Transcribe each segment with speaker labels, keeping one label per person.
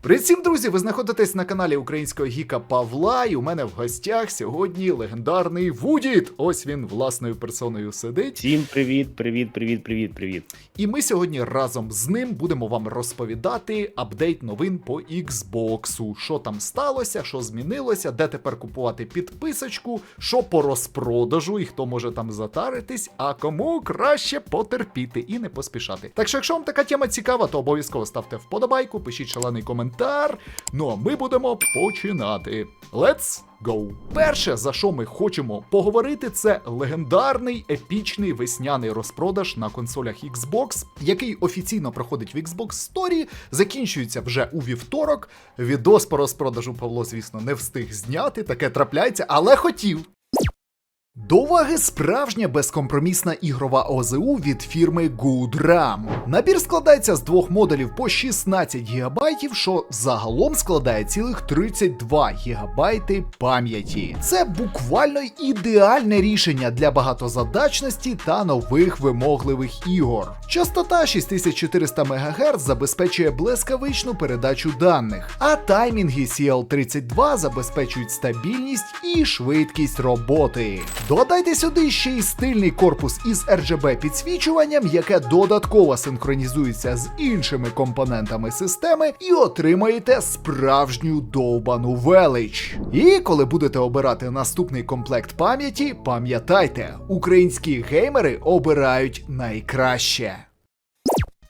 Speaker 1: Привіт всім, друзі! Ви знаходитесь на каналі українського гіка Павла, і у мене в гостях сьогодні легендарний Вудіт. Ось він власною персоною сидить.
Speaker 2: Всім привіт, привіт, привіт, привіт, привіт.
Speaker 1: І ми сьогодні разом з ним будемо вам розповідати апдейт новин по Xbox. Що там сталося, що змінилося, де тепер купувати підписочку, що по розпродажу і хто може там затаритись, а кому краще потерпіти і не поспішати. Так що, якщо вам така тема цікава, то обов'язково ставте вподобайку, пишіть шалений коментар. Ну а ми будемо починати. Let's go! Перше, за що ми хочемо поговорити, це легендарний епічний весняний розпродаж на консолях Xbox, який офіційно проходить в Xbox Story, закінчується вже у вівторок. Відос по розпродажу Павло, звісно, не встиг зняти, таке трапляється, але хотів. До уваги справжня безкомпромісна ігрова ОЗУ від фірми GoodRAM. Набір складається з двох модулів по 16 ГБ, що загалом складає цілих 32 ГБ пам'яті. Це буквально ідеальне рішення для багатозадачності та нових вимогливих ігор. Частота 6400 МГц забезпечує блискавичну передачу даних, а таймінги CL32 забезпечують стабільність і швидкість роботи. Додайте сюди ще й стильний корпус із RGB підсвічуванням, яке додатково синхронізується з іншими компонентами системи, і отримаєте справжню довбану велич. І коли будете обирати наступний комплект пам'яті, пам'ятайте, українські геймери обирають найкраще.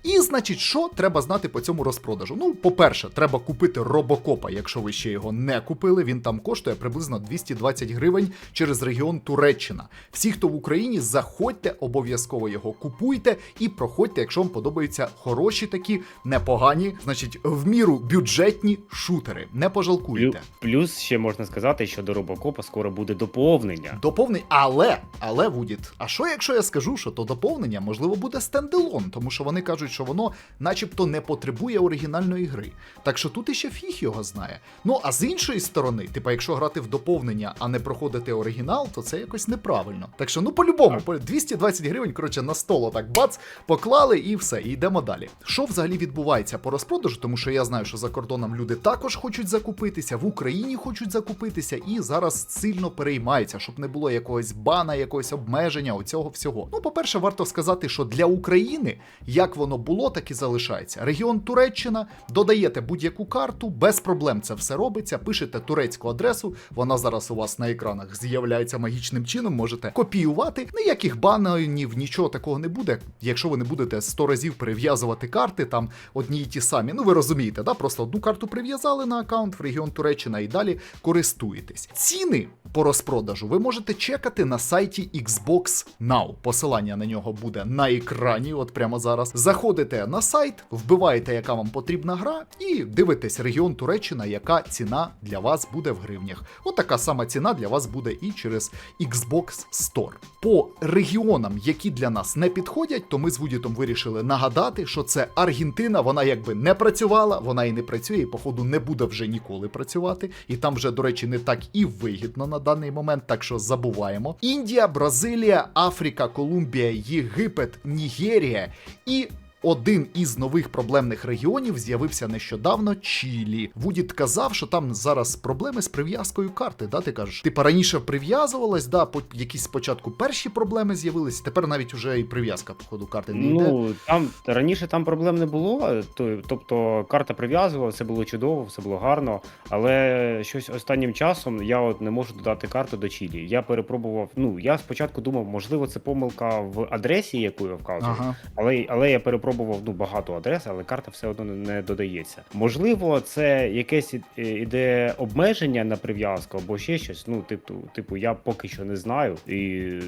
Speaker 1: І значить, що треба знати по цьому розпродажу? Ну, по-перше, треба купити робокопа, якщо ви ще його не купили. Він там коштує приблизно 220 гривень через регіон Туреччина. Всі, хто в Україні, заходьте, обов'язково його купуйте і проходьте, якщо вам подобаються хороші такі, непогані, значить, в міру бюджетні шутери. Не пожалкуйте.
Speaker 2: Плюс ще можна сказати, що до робокопа скоро буде доповнення.
Speaker 1: Доповнення, але, але Вудіт, а що якщо я скажу, що то доповнення можливо буде стендалон, тому що вони кажуть, що воно начебто не потребує оригінальної гри. Так що тут іще фіг його знає. Ну а з іншої сторони, типа, якщо грати в доповнення, а не проходити оригінал, то це якось неправильно. Так що, ну по-любому, по 220 гривень, коротше, на стол так бац, поклали і все, і йдемо далі. Що взагалі відбувається по розпродажу? Тому що я знаю, що за кордоном люди також хочуть закупитися, в Україні хочуть закупитися, і зараз сильно переймаються, щоб не було якогось бана, якогось обмеження, оцього всього. Ну, по-перше, варто сказати, що для України як воно було, так і залишається. Регіон Туреччина, додаєте будь-яку карту, без проблем це все робиться. Пишете турецьку адресу, вона зараз у вас на екранах з'являється магічним чином. Можете копіювати. Ніяких банів, нічого такого не буде. Якщо ви не будете 100 разів прив'язувати карти, там одні й ті самі. Ну ви розумієте, да? Просто одну карту прив'язали на аккаунт в регіон Туреччина і далі користуєтесь. Ціни по розпродажу ви можете чекати на сайті Xbox Now. Посилання на нього буде на екрані, от прямо зараз. Заходите на сайт, вбиваєте, яка вам потрібна гра, і дивитесь регіон Туреччина, яка ціна для вас буде в гривнях. От така сама ціна для вас буде і через Xbox Store. По регіонам, які для нас не підходять, то ми з Вудітом вирішили нагадати, що це Аргентина, вона якби не працювала, вона і не працює, і походу не буде вже ніколи працювати. І там вже, до речі, не так і вигідно на даний момент, так що забуваємо. Індія, Бразилія, Африка, Колумбія, Єгипет, Нігерія і. Один із нових проблемних регіонів з'явився нещодавно Чилі. Вудіт казав, що там зараз проблеми з прив'язкою карти. Да, ти кажеш, типа раніше прив'язувалась, да, по якісь спочатку перші проблеми з'явилися. Тепер навіть уже і прив'язка по ходу карти не йде.
Speaker 2: Ну там раніше там проблем не було. то- Тобто карта прив'язувала, все було чудово, все було гарно. Але щось останнім часом я от не можу додати карту до Чилі. Я перепробував. Ну я спочатку думав, можливо, це помилка в адресі, яку я вказую.
Speaker 1: Ага.
Speaker 2: Але, але я перепробував ну, багато адрес, але карта все одно не- додається. Можливо, це якесь іде обмеження на прив'язку або ще щось. Ну, типу, типу, я поки що не знаю. І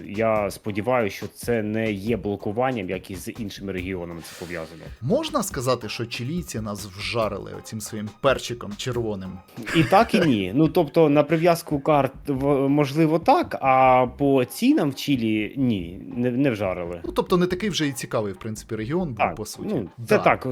Speaker 2: я сподіваюся, що це не є блокуванням, як і з іншими регіонами це пов'язано.
Speaker 1: Можна сказати, що чилійці нас вжарили оцим своїм перчиком червоним.
Speaker 2: І так, і ні. Ну тобто на прив'язку карт можливо так, а по цінам в Чилі ні, не, не вжарили.
Speaker 1: Ну тобто не такий вже і цікавий, в принципі, регіон.
Speaker 2: Так, Так,
Speaker 1: по суті.
Speaker 2: Ну, це
Speaker 1: Да.
Speaker 2: так,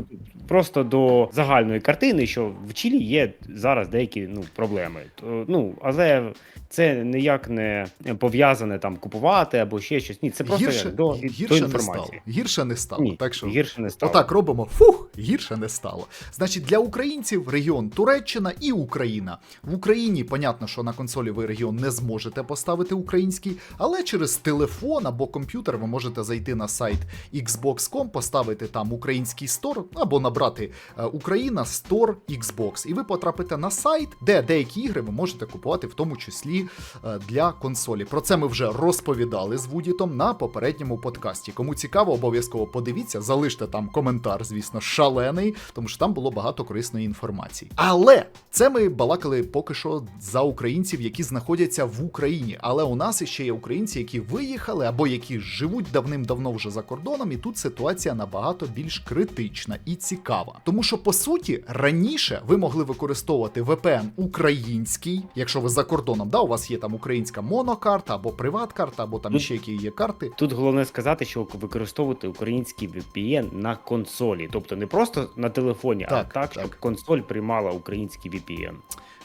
Speaker 2: просто до загальної картини, що в Чилі є зараз деякі ну, проблеми. То, ну, але це ніяк не пов'язане там купувати або ще щось. Ні, це просто
Speaker 1: гірше,
Speaker 2: до,
Speaker 1: гірше
Speaker 2: до
Speaker 1: не стало. Гірше не стало.
Speaker 2: Ні,
Speaker 1: так що
Speaker 2: гірше не стало.
Speaker 1: Отак робимо. Фух, гірше не стало. Значить, для українців регіон Туреччина і Україна. В Україні, понятно, що на консолі ви регіон не зможете поставити український, але через телефон або комп'ютер ви можете зайти на сайт Xbox.com, поставити там український стор або набрати е, Україна Store Xbox, і ви потрапите на сайт, де деякі ігри ви можете купувати, в тому числі е, для консолі. Про це ми вже розповідали з Вудітом на попередньому подкасті. Кому цікаво, обов'язково подивіться, залиште там коментар, звісно, шалений, тому що там було багато корисної інформації. Але це ми балакали поки що за українців, які знаходяться в Україні. Але у нас іще є українці, які виїхали або які живуть давним-давно вже за кордоном, і тут ситуація набагато більш критична і цікава. Тому що по суті раніше ви могли використовувати VPN український, якщо ви за кордоном, да, у вас є там українська монокарта або приват-карта, або там
Speaker 2: Ну,
Speaker 1: ще які є карти.
Speaker 2: Тут головне сказати, що використовувати український VPN на консолі, тобто не просто на телефоні,
Speaker 1: Так,
Speaker 2: а так,
Speaker 1: так.
Speaker 2: щоб консоль приймала український VPN.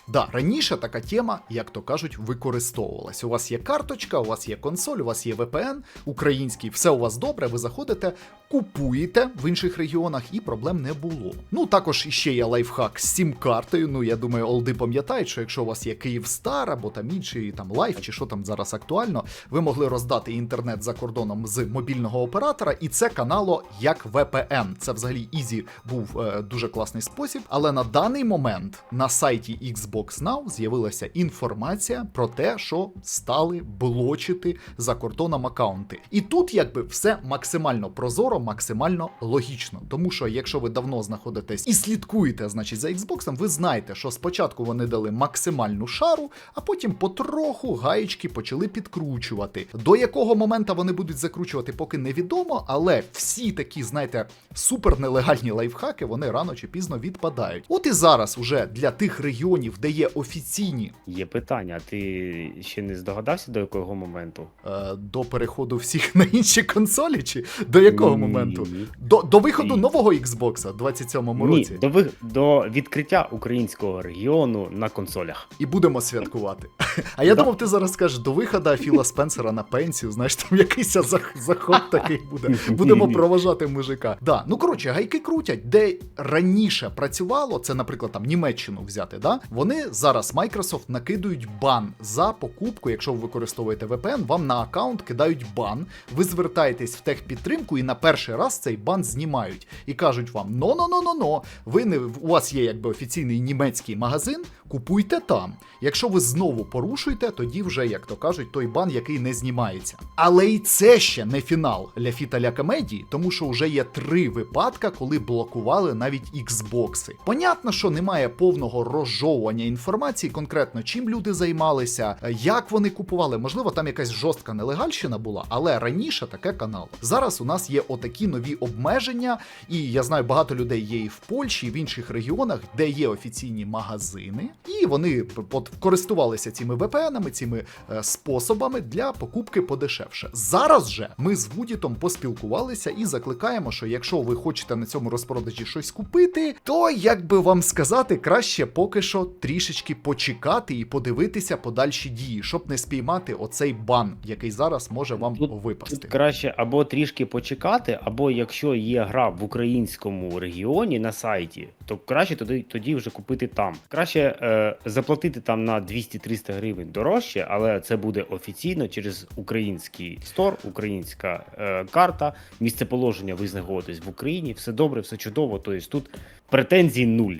Speaker 1: Да, раніше така тема, як то кажуть, використовувалась. У вас є карточка, у вас є консоль, у вас є VPN, український, все у вас добре. Ви заходите, купуєте в інших регіонах, і проблем не було. Ну також іще є лайфхак з сім-картою. Ну я думаю, олди пам'ятають, що якщо у вас є Київстар або там інший там лайф, чи що там зараз актуально, ви могли роздати інтернет за кордоном з мобільного оператора, і це канало як VPN. Це взагалі ізі був е, дуже класний спосіб. Але на даний момент на сайті Xbox Now з'явилася інформація про те, що стали блочити за кордоном акаунти. І тут якби все максимально прозоро, максимально логічно. Тому що якщо ви давно знаходитесь і слідкуєте, значить, за Xbox, ви знаєте, що спочатку вони дали максимальну шару, а потім потроху гаєчки почали підкручувати. До якого моменту вони будуть закручувати, поки невідомо, але всі такі, знаєте, супер нелегальні лайфхаки, вони рано чи пізно відпадають. От і зараз, уже для тих регіонів, де є офіційні
Speaker 2: Є питання, ти ще не здогадався до якого моменту?
Speaker 1: е, до переходу всіх на інші консолі, чи до якого
Speaker 2: Ні,
Speaker 1: моменту?
Speaker 2: ні.
Speaker 1: До, до виходу нового Xbox в 27-му
Speaker 2: Ні,
Speaker 1: році.
Speaker 2: до, ви- до відкриття українського регіону на консолях.
Speaker 1: І будемо святкувати. А я
Speaker 2: Да.
Speaker 1: думав, ти зараз скажеш до виходу Філа Спенсера на пенсію. Знаєш, там якийсь заход такий буде. Будемо проважати мужика. Да, ну коротше, гайки крутять, де раніше працювало, це, наприклад, там Німеччину взяти. Да? Вони зараз Microsoft накидують бан за покупку. Якщо ви використовуєте VPN, вам на аккаунт кидають бан. Ви звертаєтесь в техпідтримку і на перший раз цей бан знімають і кажуть вам: но но но но но ви не у вас є якби офіційний німецький магазин, купуйте там. Якщо ви знову порушуєте, тоді вже, як то кажуть, той бан, який не знімається. Але і це ще не фінал для фіталя комедії, тому що вже є три випадка, коли блокували навіть Xboxи. Понятно, що немає повного розжовування інформації, конкретно чим люди займалися, як вони купували. Можливо, там якась жорстка нелегальщина була, але раніше таке канал. Зараз у нас є отакі нові обмеження, і я знаю, багато людей є і в Польщі, і в інших регіонах, де є офіційні магазини, і вони от користувалися цими VPN-ами, цими е, способами для покупки подешевше. Зараз же ми з Вудітом поспілкувалися і закликаємо, що якщо ви хочете на цьому розпродажі щось купити, то як би вам сказати, краще поки що трішечки почекати і подивитися подальші дії, щоб не спіймати оцей бан, який зараз може вам
Speaker 2: Тут-
Speaker 1: випасти.
Speaker 2: Тут краще або трішки почекати, або якщо є гра в українському регіоні на сайті, то краще тоді, тоді вже купити там. Краще е, заплатити там на 200-300 гривень дорожче, але це буде офіційно через український стор, українська е, карта, місцеположення ви знаходитесь в Україні, все добре, все чудово. Тобто тут претензій нуль,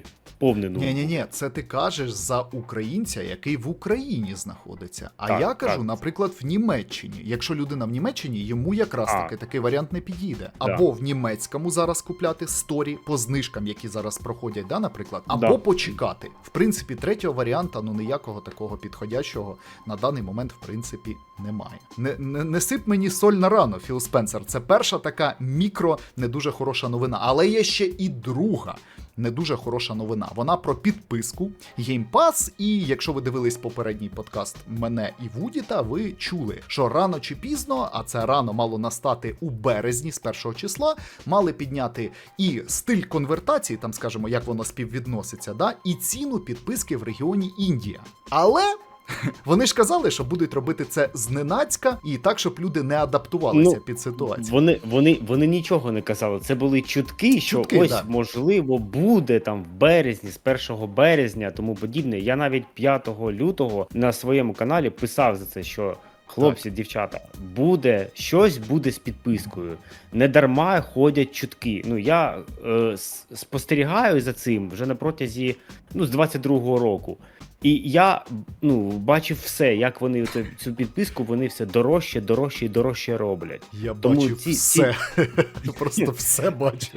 Speaker 2: нуль.
Speaker 1: Ні, ні, ні, це ти кажеш за українця, який в Україні знаходиться. А
Speaker 2: Так,
Speaker 1: я кажу,
Speaker 2: так.
Speaker 1: наприклад, в Німеччині. Якщо людина в Німеччині, йому якраз
Speaker 2: А.
Speaker 1: таки такий варіант не підійде.
Speaker 2: Да.
Speaker 1: Або в німецькому зараз купляти сторі по знижкам, які зараз проходять, да, наприклад, або
Speaker 2: Да.
Speaker 1: почекати. В принципі, третього варіанта, ну ніякого такого підходящого на даний момент, в принципі, немає. Не, не, не сип мені соль на рану, Філ Спенсер. Це перша така мікро, не дуже хороша новина. Але є ще і друга. Не дуже хороша новина. Вона про підписку Game Pass, і якщо ви дивились попередній подкаст мене і Вудіта, ви чули, що рано чи пізно, а це рано мало настати у березні з першого числа, мали підняти і стиль конвертації, там скажімо, як воно співвідноситься, да, і ціну підписки в регіоні Індія. Але. Вони ж казали, що будуть робити це зненацька і так, щоб люди не адаптувалися
Speaker 2: Ну,
Speaker 1: під ситуацію.
Speaker 2: Вони, вони, вони нічого не казали. Це були чутки, що
Speaker 1: Чутки,
Speaker 2: ось
Speaker 1: да.
Speaker 2: можливо буде там в березні, з 1 березня, тому подібне. Я навіть 5 лютого на своєму каналі писав за це, що. Хлопці, дівчата, буде щось буде з підпискою. Не дарма ходять чутки. Ну я е, спостерігаю за цим вже на протязі ну, з 22-го року. І я ну, бачив все, як вони цю, цю підписку вони все дорожче, дорожче і дорожче роблять.
Speaker 1: Я
Speaker 2: Тому
Speaker 1: бачу
Speaker 2: ці-
Speaker 1: все. Просто все бачу.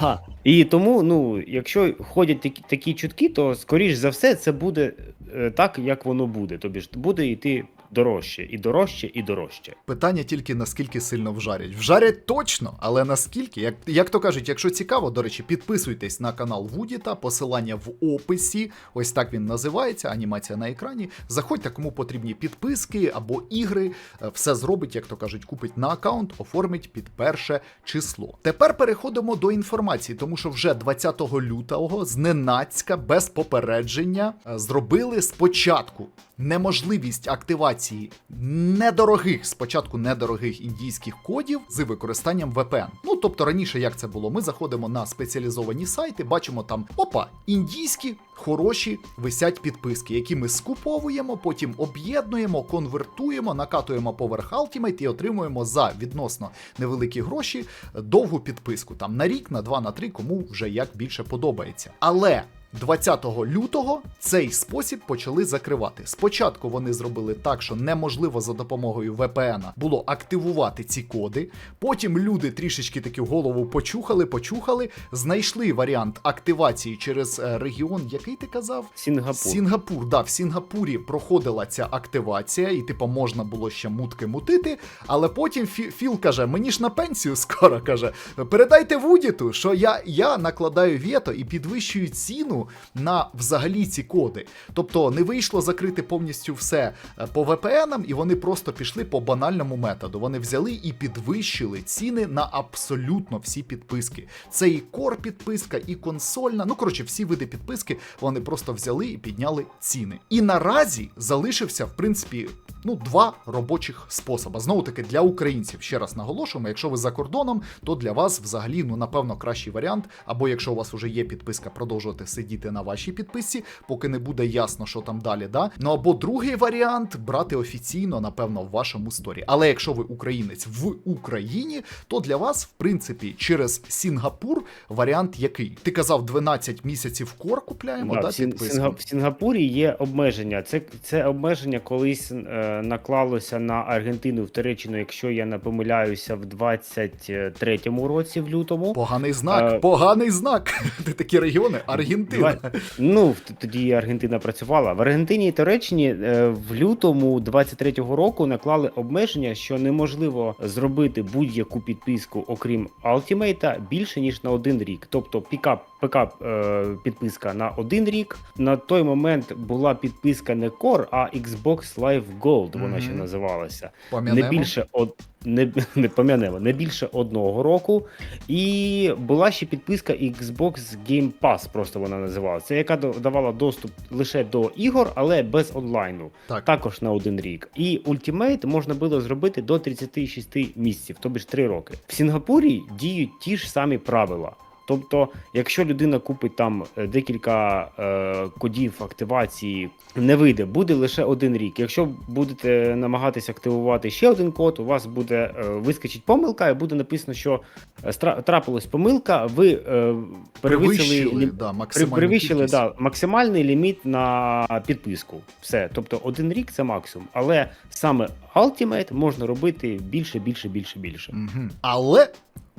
Speaker 2: Да. І тому, ну, якщо ходять такі, такі чутки, то скоріш за все це буде е, так, як воно буде. Тобі ж буде йти дорожче, і дорожче, і дорожче.
Speaker 1: Питання тільки наскільки сильно вжарять. Вжарять точно, але наскільки? Як, як то кажуть, якщо цікаво, до речі, підписуйтесь на канал Вудіта, посилання в описі. Ось так він називається, анімація на екрані. Заходьте, кому потрібні підписки або ігри. Е, Все зробить, як то кажуть, купить на аккаунт, оформить під перше число. Тепер переходимо до інформації, тому що вже 20 лютого зненацька без попередження е, зробили спочатку неможливість активації недорогих, спочатку недорогих індійських кодів з використанням VPN. Ну тобто раніше як це було? Ми заходимо на спеціалізовані сайти, бачимо там опа, індійські. Хороші висять підписки, які ми скуповуємо, потім об'єднуємо, конвертуємо, накатуємо поверх Ultimate і отримуємо за відносно невеликі гроші довгу підписку. Там на рік, на два, на три, кому вже як більше подобається. Але 20 лютого цей спосіб почали закривати. Спочатку вони зробили так, що неможливо за допомогою VPN було активувати ці коди. Потім люди трішечки таки голову почухали, почухали, знайшли варіант активації через е, регіон, який ти казав?
Speaker 2: Сінгапур.
Speaker 1: Сінгапур, да, в Сінгапурі проходила ця активація, і типу можна було ще мутки мутити. Але потім Фі- Філ каже: мені ж на пенсію скоро каже. Передайте Вудіту, що я, я накладаю вето і підвищую ціну на взагалі ці коди. Тобто не вийшло закрити повністю все е, по VPN, і вони просто пішли по банальному методу. Вони взяли і підвищили ціни на абсолютно всі підписки. Це і кор підписка, і консольна. Ну коротше, всі види підписки вони просто взяли і підняли ціни. І наразі залишився, в принципі, ну, два робочих способи. Знову таки, для українців, ще раз наголошуємо, якщо ви за кордоном, то для вас взагалі, ну, напевно, кращий варіант. Або якщо у вас вже є підписка, продовжувати сидіти на вашій підписці, поки не буде ясно, що там далі. Да? Ну або другий варіант брати офіційно, напевно, в вашому сторі. Але якщо ви українець в Україні, то для вас, в принципі, через Сінгапур варіант який? Ти казав 12 місяців кор купляємо, да,
Speaker 2: Да, в, Сін- Сінга- в Сінгапурі є обмеження. Це, це обмеження колись е, наклалося на Аргентину в Туреччину, якщо я не помиляюся, в 23-му році, в лютому.
Speaker 1: Поганий знак,
Speaker 2: Е,
Speaker 1: поганий знак. Ти такі регіони, Аргентина.
Speaker 2: Два- Ну, тоді Аргентина працювала. В Аргентині і Туреччині е, в лютому 23-го року наклали обмеження, що неможливо зробити будь-яку підписку, окрім Ultimate, більше ніж на один рік. Тобто пікап, пікап е, підписка на один рік. На той момент була підписка не Core, а Xbox Live Gold, вона
Speaker 1: Мгм.
Speaker 2: ще називалася.
Speaker 1: Пом'янемо?
Speaker 2: Не більше од... не, не пом'янемо, не більше одного року. І була ще підписка Xbox Game Pass, просто вона називалася. Яка давала доступ лише до ігор, але без онлайну.
Speaker 1: Так.
Speaker 2: Також на один рік. І Ultimate можна було зробити до 36 місяців, тобі ж 3 роки. В Сінгапурі діють ті ж самі правила. Тобто, якщо людина купить там е, декілька е, кодів активації, не вийде, буде лише один рік. Якщо будете намагатися активувати ще один код, у вас буде е, вискочить помилка, і буде написано, що е, трапилась помилка, ви е, перевищили лі-
Speaker 1: да,
Speaker 2: перевищили да, максимальний ліміт на підписку. Все. Тобто один рік це максимум. Але саме Ultimate можна робити більше, більше, більше, більше.
Speaker 1: Але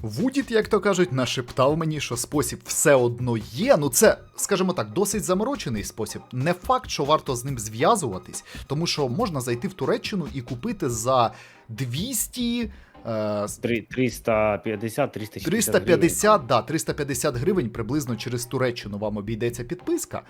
Speaker 1: Вудіт, як то кажуть, нашептав мені, що спосіб все одно є. Ну це, скажімо так, досить заморочений спосіб. Не факт, що варто з ним зв'язуватись, тому що можна зайти в Туреччину і купити за 200. Е,
Speaker 2: Три- 350 360
Speaker 1: 350, да, 350 гривень приблизно через Туреччину вам обійдеться підписка.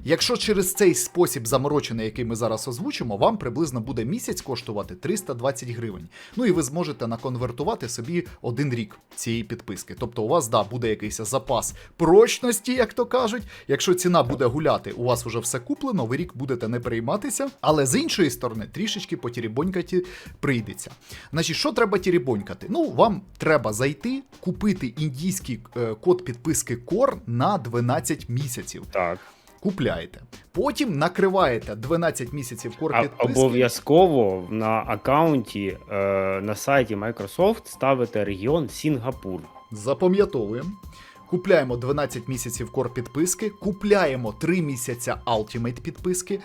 Speaker 1: Якщо через цей спосіб заморочений, який ми зараз озвучимо, вам приблизно буде місяць коштувати 320 гривень. Ну і ви зможете наконвертувати собі один рік цієї підписки. Тобто у вас да, буде якийсь запас прочності, як то кажуть. Якщо ціна буде гуляти, у вас вже все куплено, ви рік будете не перейматися. Але з іншої сторони, трішечки потірібонькаті прийдеться. Значить, що треба тірібонькати? Ну, вам треба зайти, купити індійський е, код підписки Core на 12 місяців.
Speaker 2: Так.
Speaker 1: Купляєте. Потім накриваєте 12 місяців Core підписки.
Speaker 2: обов'язково на аккаунті е, на сайті Microsoft ставите регіон Сінгапур.
Speaker 1: Запам'ятовуємо. Купляємо 12 місяців Core підписки, купляємо 3 місяця Ultimate підписки,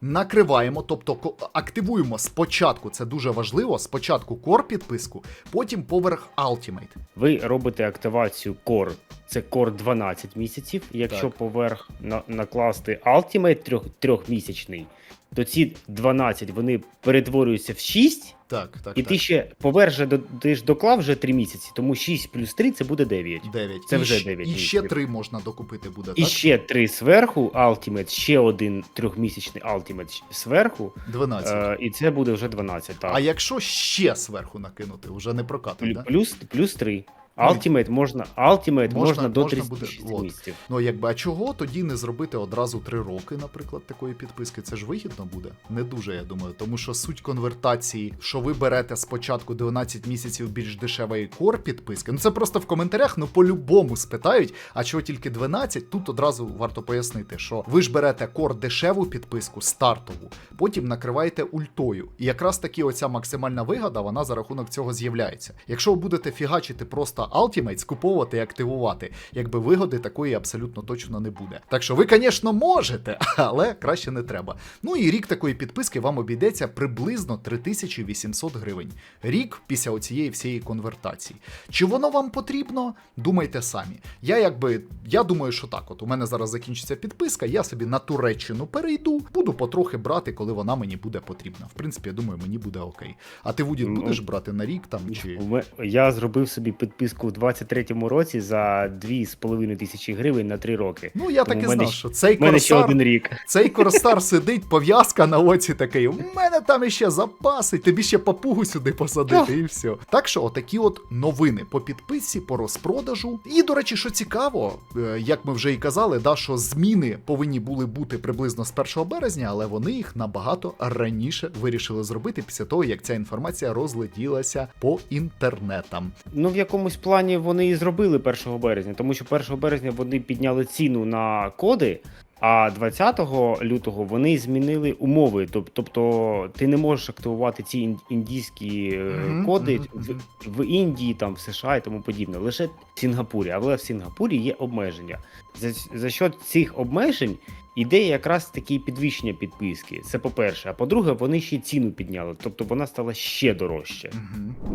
Speaker 1: накриваємо, тобто активуємо спочатку, це дуже важливо, спочатку Core підписку, потім поверх Ultimate.
Speaker 2: Ви робите активацію Core. Це Core 12 місяців. Якщо
Speaker 1: Так.
Speaker 2: поверх на, накласти Ultimate трьох, трьохмісячний, то ці 12 вони перетворюються в 6,
Speaker 1: Так, так,
Speaker 2: і
Speaker 1: так.
Speaker 2: ти ще поверже до- ти ж доклав вже 3 місяці, тому 6 плюс 3 це буде 9.
Speaker 1: 9.
Speaker 2: Це
Speaker 1: і,
Speaker 2: вже
Speaker 1: щ-
Speaker 2: 9
Speaker 1: І ще
Speaker 2: місяців.
Speaker 1: 3 можна докупити буде,
Speaker 2: І
Speaker 1: так?
Speaker 2: ще 3 зверху Ultimate, ще один трьохмісячний Ultimate зверху,
Speaker 1: 12.
Speaker 2: е, і це буде вже 12. Так.
Speaker 1: А якщо ще зверху накинути, вже не прокатить,
Speaker 2: Плю-
Speaker 1: да?
Speaker 2: плюс, плюс 3. Ultimate можна, Ultimate
Speaker 1: можна-
Speaker 2: можна, до
Speaker 1: можна буде-
Speaker 2: 36
Speaker 1: от.
Speaker 2: місяців.
Speaker 1: Ну, якби, а чого тоді не зробити одразу 3 роки, наприклад, такої підписки? Це ж вигідно буде? Не дуже, я думаю. Тому що суть конвертації, що ви берете спочатку 12 місяців більш дешевої кор підписки. Ну це просто в коментарях, ну по-любому спитають, а чого тільки 12? Тут одразу варто пояснити, що ви ж берете кор дешеву підписку, стартову, потім накриваєте ультою. І якраз таки оця максимальна вигода, вона за рахунок цього з'являється. Якщо ви будете фігачити просто Ultimate, скуповувати і активувати, якби вигоди такої абсолютно точно не буде. Так що ви, звісно, можете, але краще не треба. Ну і рік такої підписки вам обійдеться приблизно 3800 гривень. Рік після оцієї всієї конвертації. Чи воно вам потрібно? Думайте самі. Я якби я думаю, що так. От у мене зараз закінчиться підписка, я собі на Туреччину перейду, буду потрохи брати, коли вона мені буде потрібна. В принципі, я думаю, мені буде окей. А ти Вудін
Speaker 2: Ну,
Speaker 1: будеш брати на рік там чи.
Speaker 2: Я зробив собі підписку в 23-му році за 2,5 тисячі гривень на 3 роки.
Speaker 1: Ну, я
Speaker 2: Тому
Speaker 1: так і
Speaker 2: мене
Speaker 1: знав, що цей
Speaker 2: У мене ще один рік.
Speaker 1: цей корсар сидить, пов'язка на оці такий. У мене там іще запаси, тобі ще папугу сюди посадити, і все. Так що, отакі от новини по підписці, по розпродажу. І, до речі, що цікаво, е, як ми вже і казали, да, що зміни повинні були бути приблизно з 1 березня, але вони їх набагато раніше вирішили зробити після того, як ця інформація розлетілася по інтернетам.
Speaker 2: Ну, в якомусь плані вони і зробили 1 березня, тому що 1 березня вони підняли ціну на коди. А 20 лютого вони змінили умови. Тобто ти не можеш активувати ці індійські е, коди
Speaker 1: мгм,
Speaker 2: в, в Індії, там, в США і тому подібне. Лише в Сінгапурі. Але в Сінгапурі є обмеження. За, за що цих обмежень іде якраз такі підвищення підписки. Це по-перше. А по-друге, вони ще ціну підняли, тобто вона стала ще дорожче.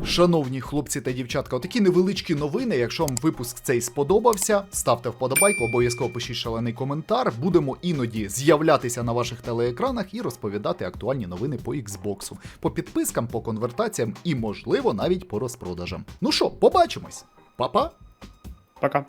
Speaker 1: Шановні хлопці та дівчатка, отакі невеличкі новини. Якщо вам випуск цей сподобався, ставте вподобайку, обов'язково пишіть шалений коментар. Будемо іноді з'являтися на ваших телеекранах і розповідати актуальні новини по Xbox, по підпискам, по конвертаціям і, можливо, навіть по розпродажам. Ну що, побачимось, Па-па!
Speaker 2: Пока.